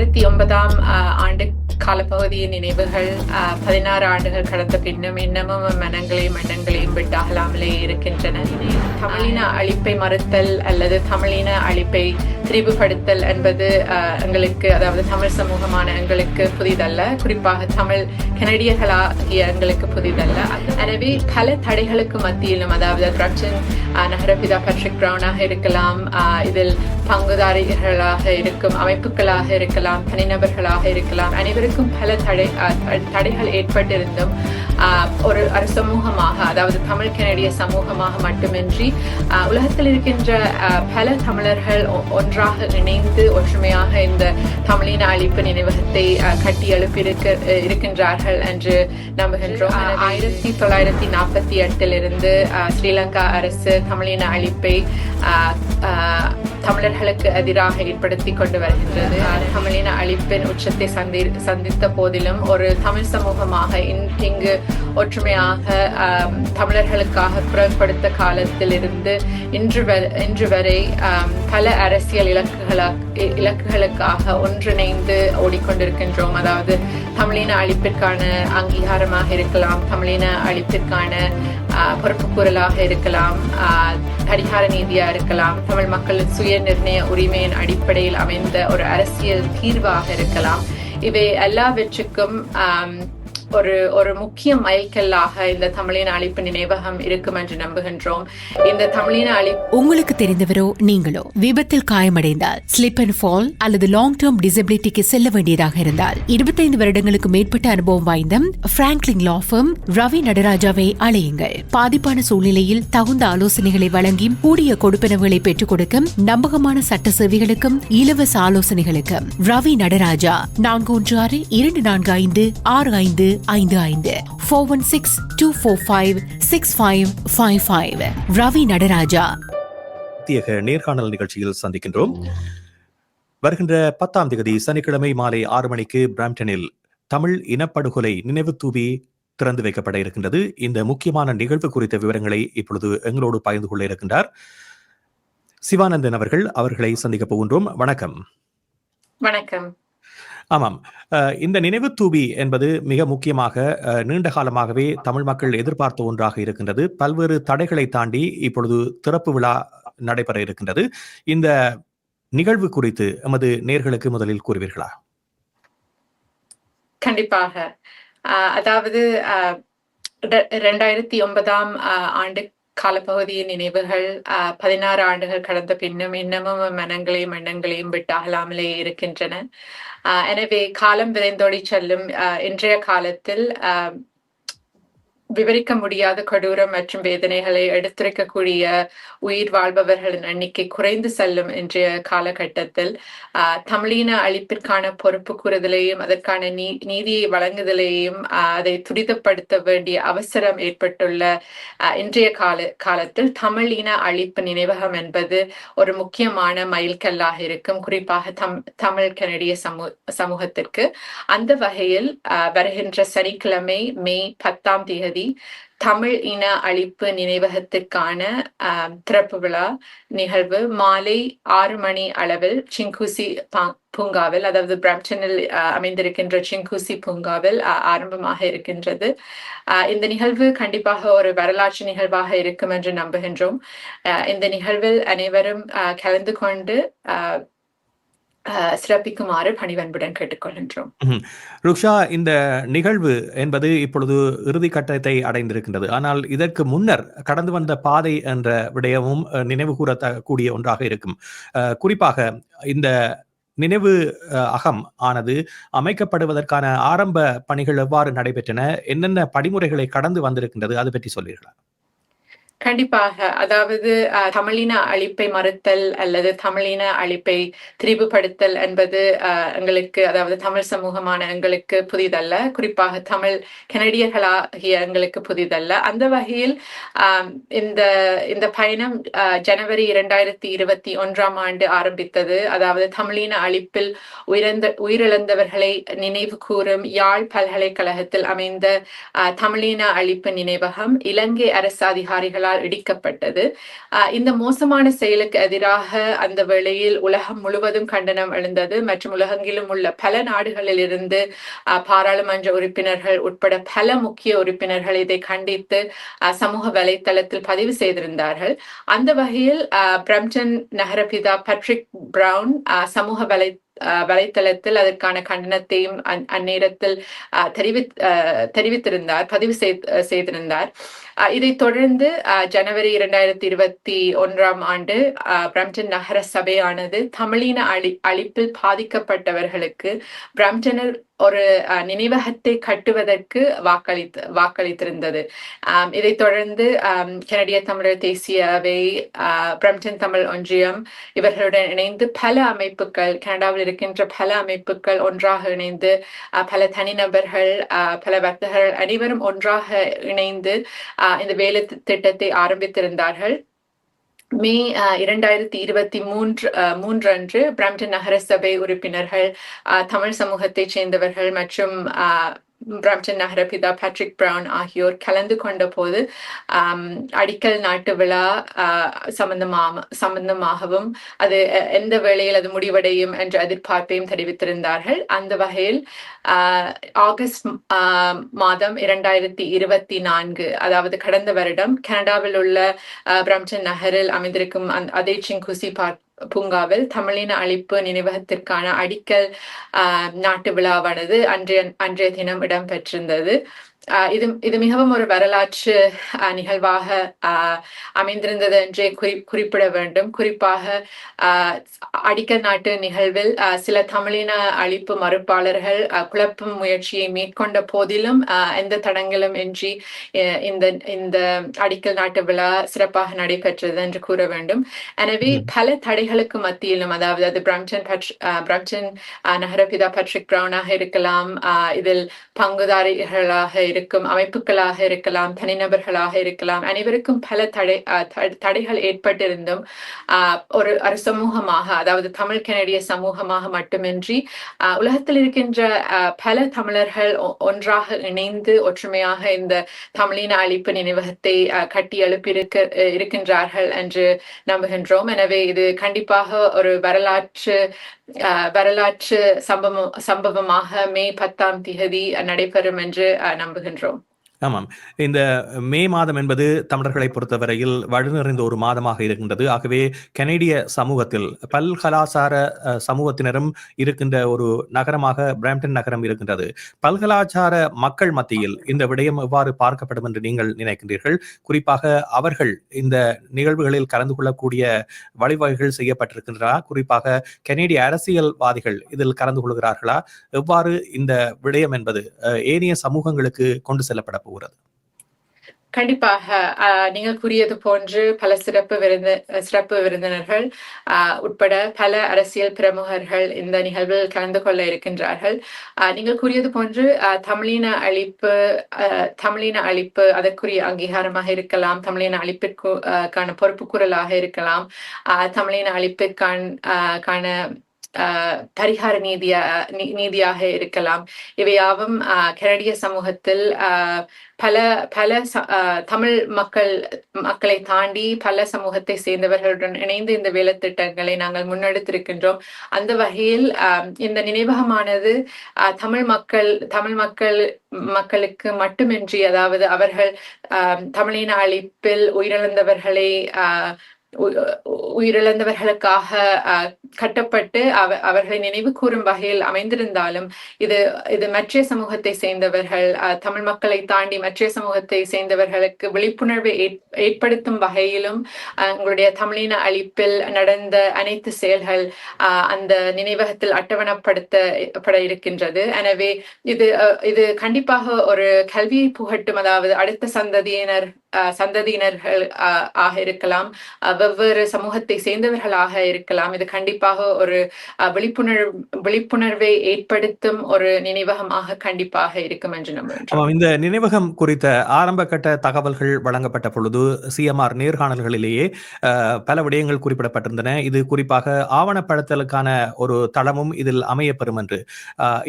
ரெண்டாயிரத்தி ஒன்பதாம் ஆஹ், ஆண்டு காலப்பகுதியின் நினைவுகள் ஆஹ், பதினாறு ஆண்டுகள் கடந்த பின்னும் இன்னமும் மனங்களையும் எண்ணங்களையும் விட்டு அகலாமலே இருக்கின்றன. தமிழின அழிப்பை மறுத்தல் அல்லது தமிழின அழிப்பை திரிவுபடுத்தல் என்பது எங்களுக்கு அதாவது தமிழ் சமூகமான எங்களுக்கு புதிதல்ல. குறிப்பாக தமிழ் கனடியர்களாகிய எங்களுக்கு புதிதல்ல. எனவே பல தடைகளுக்கு மத்தியிலும் அதாவது பிரச்சன் நகரபிதா பட்ரிக் பிரவுனாக இருக்கலாம் ஆஹ், இதில் பங்குதாரிகளாக இருக்கும் அமைப்புகளாக இருக்கலாம் தனிநபர்களாக இருக்கலாம். அனைவருக்கும் பல தடை ஆஹ், தடைகள் ஏற்பட்டிருந்தும் ஆஹ், ஒரு ஒரு சமூகமாக அதாவது தமிழ் கனடிய சமூகமாக மட்டுமின்றி உலகத்தில் இருக்கின்ற பல தமிழர்கள் ஒன்றாக இணைந்து ஒற்றுமையாக இந்த தமிழின அழிப்பு நினைவகத்தை கட்டி எழுப்பியிருக்க இருக்கின்றார்கள் என்று நம்புகின்றோம். ஆயிரத்தி தொள்ளாயிரத்தி நாற்பத்தி எட்டிலிருந்து ஸ்ரீலங்கா அரசு தமிழின அழிப்பை தமிழர்களுக்கு எதிராக ஏற்படுத்தி கொண்டு வருகின்றது. தமிழின அழிப்பின் உச்சத்தை சந்தி சந்தித்த போதிலும் ஒரு தமிழ் சமூகமாக இன்- இங்கு ஒற்றுமையாக தமிழர்களுக்காக குரல்படுத்த காலத்திலிருந்து இன்று இன்று வரை பல அரசியல் இலக்குகளாக இ- இலக்குகளுக்காக ஒன்றிணைந்து ஓடிக்கொண்டிருக்கின்றோம். அதாவது தமிழின அழிப்பிற்கான அங்கீகாரமாக இருக்கலாம் தமிழின அழிப்பிற்கான பொறுப்பு குரலாக இருக்கலாம் கடிகார அதிகார நீதியா இருக்கலாம் தமிழ் மக்களின் சுய நிர்ணய உரிமையின் அடிப்படையில் அமைந்த ஒரு அரசியல் தீர்வாக இருக்கலாம். இவை எல்லாவற்றுக்கும் ஒரு ஒரு முக்கிய மைல்கல்லாக இந்த தமிழின அழிப்பு நினைவகம் இருக்கும் என்று நம்புகின்றோம். இந்த தமிழின அழிப்பு உங்களுக்கு தெரிந்தவரோ நீங்களோ விபத்தில் காயமடைந்தால் ஸ்லிப் அண்ட் ஃபால் அல்லது லாங் டேர்ம் டிசபிலிட்டிக்கு செல்ல வேண்டியதாக இருந்தால் இருபத்தைந்து வருடங்களுக்கு மேற்பட்ட அனுபவம் வாய்ந்த பிராங்க்லின் லா ரவி நடராஜாவை அழையுங்கள். பாதிப்பான சூழ்நிலையில் தகுந்த ஆலோசனைகளை வழங்கி கூடிய கொடுப்பனவுகளை பெற்றுக் கொடுக்கும் நம்பகமான சட்ட சேவைகளுக்கும் இலவச ஆலோசனைகளுக்கும் ரவி நடராஜா நான்கு ஒன்று ஆறு இரண்டு நான்கு ஐந்து ஆறு ஐந்து ஐந்து ஐந்து. Four one six two four five six five five five Ravi Natarajah. பிரத்யேக நேர்காணல் நிகழ்ச்சியில் சந்திக்கின்றோம். வருகின்ற பத்தாம் தேதி சனிக்கிழமை மாலை ஆறு மணிக்கு பிராம்டனில் தமிழ் இனப்படுகொலை நினைவு தூவி திறந்து வைக்கப்பட இருக்கின்றது. இந்த முக்கியமான நிகழ்வு குறித்த விவரங்களை இப்பொழுது எங்களோடு பகிர்ந்து கொள்ள இருக்கின்றார் சிவானந்தன் அவர்கள். அவர்களை சந்திக்க போகின்றோம். வணக்கம். வணக்கம். ஆமாம். இந்த நினைவு தூபி என்பது மிக முக்கியமாக நீண்ட காலமாகவே தமிழ் மக்கள் எதிர்பார்த்த ஒன்றாக இருக்கின்றது. பல்வேறு தடைகளை தாண்டி இப்பொழுது திறப்பு விழா நடைபெற இருக்கின்றது. இந்த நிகழ்வு குறித்து எமது நேர்களுக்கு முதலில் கூறுவீர்களா? கண்டிப்பாக. அதாவது ஆஹ் ரெண்டாயிரத்தி ஒன்பதாம் ஆஹ் ஆண்டு காலப்பகுதியின் நினைவுகள் ஆஹ் பதினாறு ஆண்டுகள் கடந்த பின்னும் இன்னமும் மனங்களையும் எண்ணங்களையும் விட்டு அகலாமலே இருக்கின்றன. எனவே காலம் விரைந்தோடி செல்லும் இன்றைய காலத்தில் விவரிக்க முடியாத கொடூரம் மற்றும் வேதனைகளை எடுத்துரைக்கக்கூடிய உயிர் வாழ்பவர்களின் எண்ணிக்கை குறைந்து செல்லும் இன்றைய காலகட்டத்தில் தமிழின அழிப்பிற்கான பொறுப்பு கூறுதலையும் அதற்கான நீ நீதியை வழங்குதலையும் அதை துரிதப்படுத்த வேண்டிய அவசரம் ஏற்பட்டுள்ள இன்றைய கால காலத்தில் தமிழின அழிப்பு நினைவகம் என்பது ஒரு முக்கியமான மைல்கல்லாக இருக்கும். குறிப்பாக தம் தமிழ் கனடிய சமூ சமூகத்திற்கு. அந்த வகையில் ஆஹ் வருகின்ற சனிக்கிழமை மே பத்தாம் தேதி தமிழ் இன அழிப்பு நினைவகத்திற்கான திறப்பு விழா நிகழ்வு மாலை ஆறு மணி அளவில் சிங்குசி பூங்காவில் அதாவது பிரம்சனில் அமைந்திருக்கின்ற சிங்குசி பூங்காவில் ஆரம்பமாக இருக்கின்றது. ஆஹ் இந்த நிகழ்வு கண்டிப்பாக ஒரு வரலாற்று நிகழ்வாக இருக்கும் என்று நம்புகின்றோம். இந்த நிகழ்வில் அனைவரும் ஆஹ் கலந்து கொண்டு ஆஹ் சிறப்பிக்குமாறு பணிவன்புடன் கேட்டுக்கொள்கின்றோம். ருக்ஷா இந்த நிகழ்வு என்பது இப்பொழுது இறுதி கட்டத்தை அடைந்திருக்கின்றது. ஆனால் இதற்கு முன்னர் கடந்து வந்த பாதை என்ற விடயமும் அஹ், நினைவு கூறக்கூடிய ஒன்றாக இருக்கும். அஹ், குறிப்பாக இந்த நினைவு அஹ், அகம் ஆனது அமைக்கப்படுவதற்கான ஆரம்ப பணிகள் எவ்வாறு நடைபெற்றன என்னென்ன படிமுறைகளை கடந்து வந்திருக்கின்றது அது பற்றி சொல்வீர்களா? கண்டிப்பாக. அதாவது தமிழின அழிப்பை மறுத்தல் அல்லது தமிழின அழிப்பை திரிவுபடுத்தல் என்பது எங்களுக்கு அதாவது தமிழ் சமூகமான எங்களுக்கு புதிதல்ல. குறிப்பாக தமிழ் கனடியர்களாகிய எங்களுக்கு புதிதல்ல. அந்த வகையில் இந்த இந்த பயணம் அஹ், ஜனவரி இரண்டாயிரத்தி இருபத்தி ஒன்றாம் ஆண்டு ஆரம்பித்தது. அதாவது தமிழின அழிப்பில் உயிரிழந்த உயிரிழந்தவர்களை நினைவு கூறும் யாழ் பல்கலைக்கழகத்தில் அமைந்த அஹ், தமிழின அழிப்பு நினைவகம் இலங்கை அரசு அதிகாரிகளால் படையினரால் இடிக்கப்பட்டது. இந்த மோசமான செயலுக்கு எதிராக அந்த வேளையில் உலகம் முழுவதும் கண்டனம் எழுந்தது. மற்றும் உலகெங்கிலும் உள்ள பல நாடுகளில் இருந்து ஆஹ் பாராளுமன்ற உறுப்பினர்கள் உட்பட பல முக்கிய உறுப்பினர்கள் இதை கண்டித்து ஆஹ் சமூக வலைத்தளத்தில் பதிவு செய்திருந்தார்கள். அந்த வகையில் ஆஹ் பிரம்டன் நகரபிதா பட்ரிக் பிரவுன் சமூக வலை வலைத்தளத்தில் அதற்கான கண்டனத்தையும் அந்- அந்நேரத்தில் தெரிவி ஆஹ் தெரிவித்திருந்தார் பதிவு செய்திருந்தார். ஆஹ் இதைத் தொடர்ந்து ஆஹ் ஜனவரி இரண்டாயிரத்தி இருபத்தி ஒன்றாம் ஆண்டு ஆஹ் பிரம்டன் நகர சபையானது தமிழின அழி அழிப்பில் பாதிக்கப்பட்டவர்களுக்கு பிரம்டனில் ஒரு நினைவகத்தை கட்டுவதற்கு வாக்களித்து வாக்களித்திருந்தது. இதைத் தொடர்ந்து கனடிய தமிழர் தேசியவை ஆஹ், பிரம்டன் தமிழ் ஒன்றியம் இவர்களுடன் இணைந்து பல அமைப்புகள் கனடாவில் இருக்கின்ற பல அமைப்புகள் ஒன்றாக இணைந்து பல தனிநபர்கள் ஆஹ், பல வர்த்தகர்கள் அனைவரும் ஒன்றாக இணைந்து ஆஹ், இந்த வேலை திட்டத்தை ஆரம்பித்திருந்தார்கள். மே ஆஹ், இரண்டாயிரத்தி இருபத்தி மூன்று மூன்று அன்று பிராம்டன் நகர சபை உறுப்பினர்கள் ஆஹ், தமிழ் சமூகத்தைச் சேர்ந்தவர்கள் மற்றும் ஆஹ், பிரம்டன் நகர பிதா பேட்ரிக் பிரவுன் ஆகியோர் கலந்து கொண்ட போது அடிக்கல் நாட்டு விழா ஆஹ், சம்பந்தமாக சம்பந்தமாகவும் அது எந்த வேளையில் அது முடிவடையும் என்ற எதிர்பார்ப்பையும் தெரிவித்திருந்தார்கள். அந்த வகையில் ஆஹ், ஆகஸ்ட் ஆஹ், மாதம் இரண்டாயிரத்தி இருபத்தி நான்கு அதாவது கடந்த வருடம் கனடாவில் உள்ள ஆஹ், நகரில் அமைந்திருக்கும் அந் அதே சிங்குசி பார்க் பூங்காவில் தமிழின அழிப்பு நினைவகத்திற்கான அடிக்கல் ஆஹ், நாட்டு விழாவானது அன்றைய அன்றைய தினம் இடம்பெற்றிருந்தது. இது இது மிகவும் ஒரு வரலாற்று நிகழ்வாக அமைந்திருந்தது என்றே குறி குறிப்பிட வேண்டும் குறிப்பாக அடிக்கல் நாட்டு நிகழ்வில் சில தமிழின அழிப்பு மறுப்பாளர்கள் குழப்பும் முயற்சியை மேற்கொண்ட போதிலும் எந்த தடங்களும் இன்றி இந்த இந்த அடிக்கல் நாட்டு விழா சிறப்பாக நடைபெற்றது என்று கூற வேண்டும் எனவே. பல தடைகளுக்கு மத்தியிலும் அதாவது அது பிரம்டன் பட்ரி ஆஹ், நகரபிதா பட்ரிக் பிரவுனாக இருக்கலாம் ஆஹ், இதில் பங்குதாரிகளாக இருக்கும் அமைப்புகளாக இருக்கலாம் தனிநபர்களாக இருக்கலாம். அனைவருக்கும் பல தடை த- தடைகள் ஏற்பட்டிருந்தும் ஆஹ், ஒரு ஒரு சமூகமாக அதாவது தமிழ் கனடிய சமூகமாக மட்டுமின்றி உலகத்தில் இருக்கின்ற பல தமிழர்கள் ஒன்றாக இணைந்து ஒற்றுமையாக இந்த தமிழின அழிப்பு நினைவகத்தை கட்டி எழுப்பியிருக்க இருக்கின்றார்கள் என்று நம்புகின்றோம். எனவே இது கண்டிப்பாக ஒரு வரலாற்று வரலாற்று சம்பவம் சம்பவமாக மே பத்தாம் திகதி நடைபெறும் என்று நம்புகின்றோம். ஆமாம். இந்த மே மாதம் என்பது தமிழர்களை பொறுத்தவரையில் வலுநிறைந்த ஒரு மாதமாக இருக்கின்றது. ஆகவே கனேடிய சமூகத்தில் பல்கலாசார சமூகத்தினரும் இருக்கின்ற ஒரு நகரமாக பிராம்டன் நகரம் இருக்கின்றது. பல்கலாச்சார மக்கள் மத்தியில் இந்த விடயம் எவ்வாறு பார்க்கப்படும் என்று நீங்கள் நினைக்கின்றீர்கள்? குறிப்பாக அவர்கள் இந்த நிகழ்வுகளில் கலந்து கொள்ளக்கூடிய வழிவகைகள் செய்யப்பட்டிருக்கின்றன குறிப்பாக கனேடிய அரசியல்வாதிகள் இதில் கலந்து கொள்கிறார்களா? எவ்வாறு இந்த விடயம் என்பது அஹ், ஏனைய சமூகங்களுக்கு கொண்டு செல்லப்பட போகிறது கண்டிப்பாக ஆஹ், நீங்கள் கூறியது போன்று பல சிறப்பு விருந்து சிறப்பு விருந்தினர்கள் ஆஹ், உட்பட பல அரசியல் பிரமுகர்கள் இந்த நிகழ்வில் கலந்து கொள்ள இருக்கின்றார்கள். ஆஹ், நீங்கள் கூறியது போன்று ஆஹ், தமிழின அழிப்பு தமிழின அழிப்பு அதற்குரிய அங்கீகாரமாக இருக்கலாம். தமிழின அழிப்பிற்கு பொறுப்புக்குரலாக இருக்கலாம். ஆஹ், தமிழின அழிப்பிற்கான கான பரிகார நீதியா நீதியாக இருக்கலாம் இவையாவும் ஆஹ், கனடிய சமூகத்தில் பல பல ச- தமிழ் மக்கள் மக்களை தாண்டி பல சமூகத்தை சேர்ந்தவர்களுடன் இணைந்து இந்த வேலை திட்டங்களை நாங்கள் முன்னெடுத்திருக்கின்றோம் அந்த வகையில் ஆஹ், இந்த நினைவகமானது ஆஹ், தமிழ் மக்கள் தமிழ் மக்கள் மக்களுக்கு மட்டுமின்றி அதாவது அவர்கள் ஆஹ், தமிழின அழிப்பில் உயிரிழந்தவர்களை உயிரிழந்தவர்களுக்காக கட்டப்பட்டு அவ அவர்களை நினைவு கூறும் வகையில் அமைந்திருந்தாலும் இது இது மற்ற சமூகத்தை சேர்ந்தவர்கள் தமிழ் மக்களை தாண்டி மற்ற சமூகத்தை சேர்ந்தவர்களுக்கு விழிப்புணர்வை ஏற்படுத்தும் வகையிலும் உங்களுடைய தமிழின அழிப்பில் நடந்த அனைத்து செயல்கள் ஆஹ், அந்த நினைவகத்தில் அட்டவணப்படுத்தப்பட இருக்கின்றது. எனவே இது அஹ், இது கண்டிப்பாக ஒரு கல்வியை புகட்டும் அதாவது அடுத்த சந்ததியினர் சந்ததியினர்கள் ஆஹ், ஆக இருக்கலாம். ஆஹ், வெவ்வேறு சமூகத்தை சேர்ந்தவர்களாக இருக்கலாம். இது கண்டிப்பாக ஒரு விழிப்புணர்வு விழிப்புணர்வை ஏற்படுத்தும் ஒரு நினைவகமாக கண்டிப்பாக இருக்கும் என்று நம்புகிறோம் இந்த நினைவகம் குறித்த ஆரம்ப கட்ட தகவல்கள் வழங்கப்பட்ட பொழுது சிஎம்ஆர் நேர்காணல்களிலேயே பல விடயங்கள் குறிப்பிடப்பட்டிருந்தன. இது குறிப்பாக ஆவணப்படுத்தலுக்கான ஒரு தளமும் இதில் அமையப்பெறும் என்று.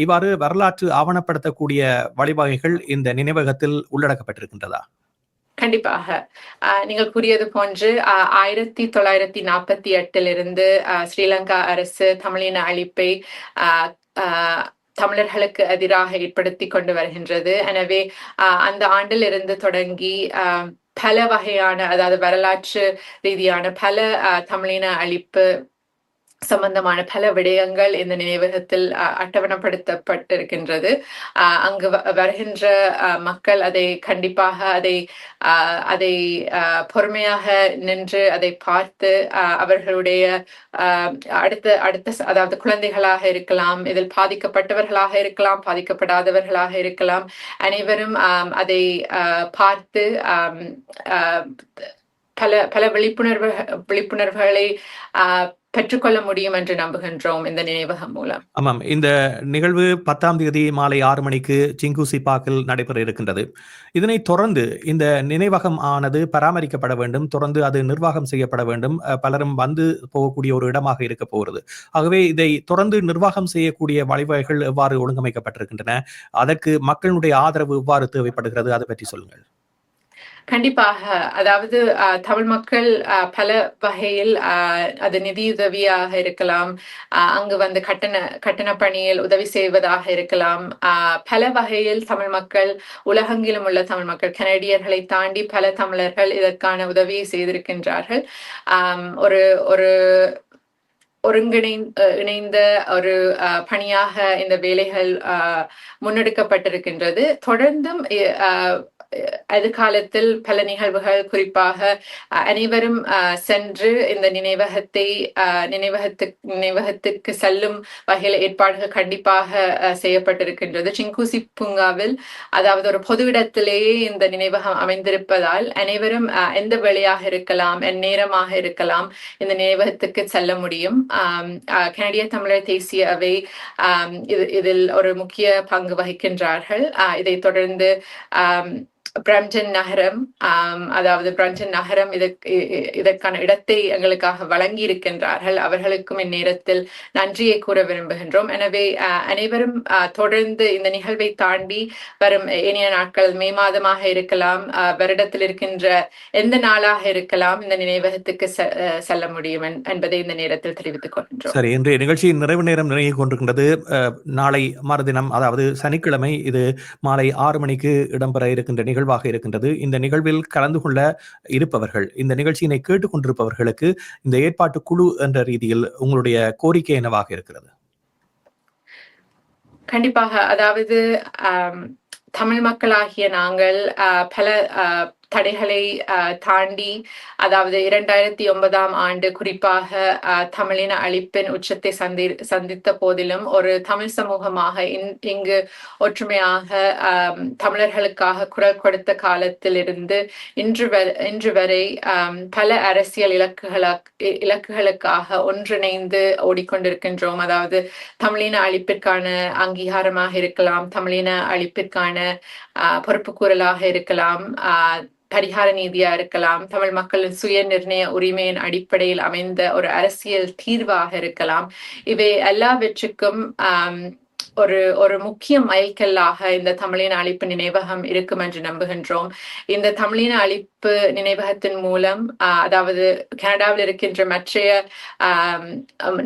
இவ்வாறு வரலாற்று ஆவணப்படுத்தக்கூடிய வழிவகைகள் இந்த நினைவகத்தில் உள்ளடக்கப்பட்டிருக்கின்றதா? கண்டிப்பாக. ஆஹ் நீங்கள் கூறியது போன்று ஆஹ் ஆயிரத்தி தொள்ளாயிரத்தி நாற்பத்தி எட்டிலிருந்து ஆஹ் ஸ்ரீலங்கா அரசு தமிழின அழிப்பை ஆஹ் ஆஹ் தமிழர்களுக்கு எதிராக ஏற்படுத்தி கொண்டு வருகின்றது. எனவே ஆஹ் அந்த ஆண்டிலிருந்து தொடங்கி ஆஹ் பல வகையான அதாவது வரலாற்று ரீதியான பல ஆஹ் தமிழின அழிப்பு சம்பந்தமான பல விடயங்கள் இந்த நினைவகத்தில் அட்டவணப்படுத்தப்பட்டிருக்கின்றது அட்டவணைப்படுத்தப்பட்டிருக்கின்றது. அஹ், அங்கு வ- வருகின்ற அஹ், மக்கள் அதை கண்டிப்பாக அதை அஹ், அதை அஹ், பொறுமையாக நின்று அதை பார்த்து அஹ், அவர்களுடைய அஹ், அடுத்த அடுத்த அதாவது குழந்தைகளாக இருக்கலாம் இதில் பாதிக்கப்பட்டவர்களாக இருக்கலாம் பாதிக்கப்படாதவர்களாக இருக்கலாம். அனைவரும் அதை அஹ், பார்த்து அஹ், பல பல விழிப்புணர்வு விழிப்புணர்வுகளை பெற்றுக்கொள்ள முடியும் என்று நம்புகின்றோம் இந்த நினைவகம் மூலம். ஆமாம். இந்த நிகழ்வு பத்தாம் தேதி மாலை ஆறு மணிக்கு சிங்குசி பாக்கில் நடைபெற இருக்கின்றது. இதனை தொடர்ந்து இந்த நினைவகம் ஆனது பராமரிக்கப்பட வேண்டும். தொடர்ந்து அது நிர்வாகம் செய்யப்பட வேண்டும். பலரும் வந்து போகக்கூடிய ஒரு இடமாக இருக்க போகிறது. ஆகவே இதை தொடர்ந்து நிர்வாகம் செய்யக்கூடிய வழிவகைகள் எவ்வாறு ஒழுங்கமைக்கப்பட்டிருக்கின்றன? அதற்கு மக்களுடைய ஆதரவு எவ்வாறு தேவைப்படுகிறது? அதை பற்றி சொல்லுங்கள். கண்டிப்பாக. அதாவது தமிழ் மக்கள் பல வகையில் அது நிதியுதவியாக இருக்கலாம். அங்கு வந்து கட்டண கட்டண பணியில் உதவி செய்வதாக இருக்கலாம். ஆஹ், பல வகையில் தமிழ் மக்கள் உலகெங்கிலும் உள்ள தமிழ் மக்கள் கனடியர்களை தாண்டி பல தமிழர்கள் இதற்கான உதவியை செய்திருக்கின்றார்கள். ஒரு ஒரு ஒருங்கிணை அஹ் இணைந்த ஒரு அஹ், பணியாக இந்த வேலைகள் முன்னெடுக்கப்பட்டிருக்கின்றது. தொடர்ந்தும் எதிர்காலத்தில் பல நிகழ்வுகள் குறிப்பாக அஹ், அனைவரும் அஹ், சென்று இந்த நினைவகத்தை அஹ், நினைவகத்துக்கு நினைவகத்திற்கு செல்லும் வகையில் ஏற்பாடுகள் கண்டிப்பாக அஹ், செய்யப்பட்டிருக்கின்றது. சிங்கூசி பூங்காவில் அதாவது ஒரு பொது இடத்திலேயே இந்த நினைவகம் அமைந்திருப்பதால் அனைவரும் அஹ், எந்த வேளையாக இருக்கலாம் எந்நேரமாக இருக்கலாம் இந்த நினைவகத்துக்கு செல்ல முடியும். அஹ், கனடிய தமிழர் தேசிய அவை இது இதில் ஒரு முக்கிய பங்கு வகிக்கின்றார்கள். அஹ், இதைத் தொடர்ந்து பிரம்டன் நகரம் um, அதாவது பிரம்டன் நகரம் இதற்கு இதற்கான இடத்தை எங்களுக்காக வழங்கி இருக்கின்றார்கள் அவர்களுக்கும் இந்நேரத்தில் நன்றியை கூற விரும்புகின்றோம். எனவே அனைவரும் அஹ், தொடர்ந்து இந்த நிகழ்வை தாண்டி வரும் இனிய நாட்கள் மே மாதமாக இருக்கலாம் அஹ், வருடத்தில் இருக்கின்ற எந்த நாளாக இருக்கலாம் இந்த நினைவகத்துக்கு செ- அஹ், செல்ல முடியும் என்பதை இந்த நேரத்தில் தெரிவித்துக் கொள்கின்றோம். சரி இன்றைய நிகழ்ச்சியின் நிறைவு நேரம் நிறைய கொண்டிருக்கின்றது. அஹ், நாளை மறுதினம் அதாவது சனிக்கிழமை இது மாலை ஆறு மணிக்கு இடம்பெற இருக்கின்ற நிகழ்வாக இருக்கின்றது. இந்த நிகழ்வில் கலந்து கொள்ள இருப்பவர்கள் இந்த நிகழ்ச்சியினை கேட்டுக்கொண்டிருப்பவர்களுக்கு இந்த ஏற்பாட்டு குழு என்ற ரீதியில் உங்களுடைய கோரிக்கை என்னவாக இருக்கிறது? கண்டிப்பாக. அதாவது தமிழ் மக்களாகிய நாங்கள் பல ஆஹ், தடைகளை தாண்டி அதாவது இரண்டாயிரத்தி ஒன்பதாம் ஆண்டு குறிப்பாக ஆஹ், தமிழின அழிப்பின் உச்சத்தை சந்தி சந்தித்த போதிலும் ஒரு தமிழ் சமூகமாக இங்கு ஒற்றுமையாக தமிழர்களுக்காக குரல் கொடுத்த காலத்திலிருந்து இன்று இன்று வரை பல அரசியல் இலக்குகளா இலக்குகளுக்காக ஒன்றிணைந்து ஓடிக்கொண்டிருக்கின்றோம். அதாவது தமிழின அழிப்பிற்கான அங்கீகாரமாக இருக்கலாம் தமிழின அழிப்பிற்கான ஆஹ், பொறுப்புக்கூறலாக இருக்கலாம். ஆஹ், பரிகார நீதியா இருக்கலாம். தமிழ் மக்களின் சுய நிர்ணய உரிமையின் அடிப்படையில் அமைந்த ஒரு அரசியல் தீர்வாக இருக்கலாம். இவை எல்லாவற்றுக்கும் ஆஹ் ஒரு ஒரு முக்கிய மைல்கல்லாக இந்த தமிழின அழிப்பு நினைவகம் இருக்கும் என்று நம்புகின்றோம். இந்த தமிழின அழிப்பு நினைவகத்தின் மூலம் அதாவது கனடாவில் இருக்கின்ற மற்றைய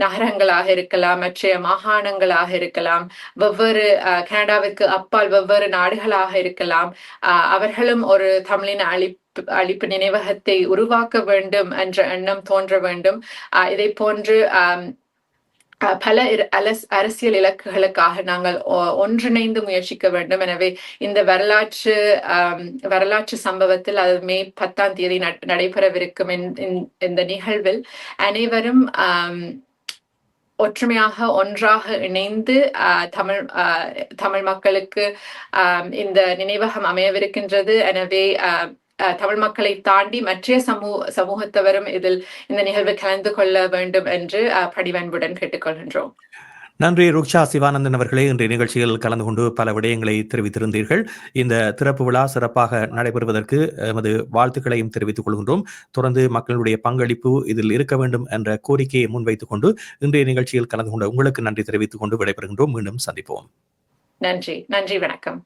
நகரங்களாக இருக்கலாம் மற்றைய மாகாணங்களாக இருக்கலாம் வெவ்வேறு ஆஹ், கனடாவிற்கு அப்பால் வெவ்வேறு நாடுகளாக இருக்கலாம் ஆஹ், அவர்களும் ஒரு தமிழின அழிப்பு அழிப்பு நினைவகத்தை உருவாக்க வேண்டும் என்ற எண்ணம் தோன்ற வேண்டும். இதை போன்று அஹ், பல அலஸ்- அரசியல் இலக்குகளுக்காக நாங்கள் ஒ- ஒன்றிணைந்து முயற்சிக்க வேண்டும். எனவே இந்த வரலாற்று வரலாற்று சம்பவத்தில் அது மே பத்தாம் தேதி நடைபெறவிருக்கும் இந்த- இந்த நிகழ்வில் அனைவரும் ஒற்றுமையாக ஒன்றாக இணைந்து ஆஹ், தமிழ் தமிழ் மக்களுக்கு இந்த நினைவகம் அமையவிருக்கின்றது. எனவே அஹ் தமிழ் மக்களை தாண்டி மற்ற சமூக சமூகத்தவரும் இதில் இந்த நிகழ்வில் கலந்து கொள்ள வேண்டும் என்று ஆஹ், பணிவன்புடன் கேட்டுக்கொள்கின்றோம். நன்றி ருக்ஷா சிவானந்தன் அவர்களே. இன்றைய நிகழ்ச்சியில் கலந்து கொண்டு பல விடயங்களை தெரிவித்திருந்தீர்கள். இந்த திறப்பு விழா சிறப்பாக நடைபெறுவதற்கு எமது வாழ்த்துக்களையும் தெரிவித்துக் கொள்கின்றோம். தொடர்ந்து மக்களுடைய பங்களிப்பு இதில் இருக்க வேண்டும் என்ற கோரிக்கையை முன்வைத்துக் கொண்டு இன்றைய நிகழ்ச்சியில் கலந்து கொண்ட உங்களுக்கு நன்றி தெரிவித்துக் கொண்டு விடைபெறுகின்றோம். மீண்டும் சந்திப்போம். நன்றி நன்றி வணக்கம்.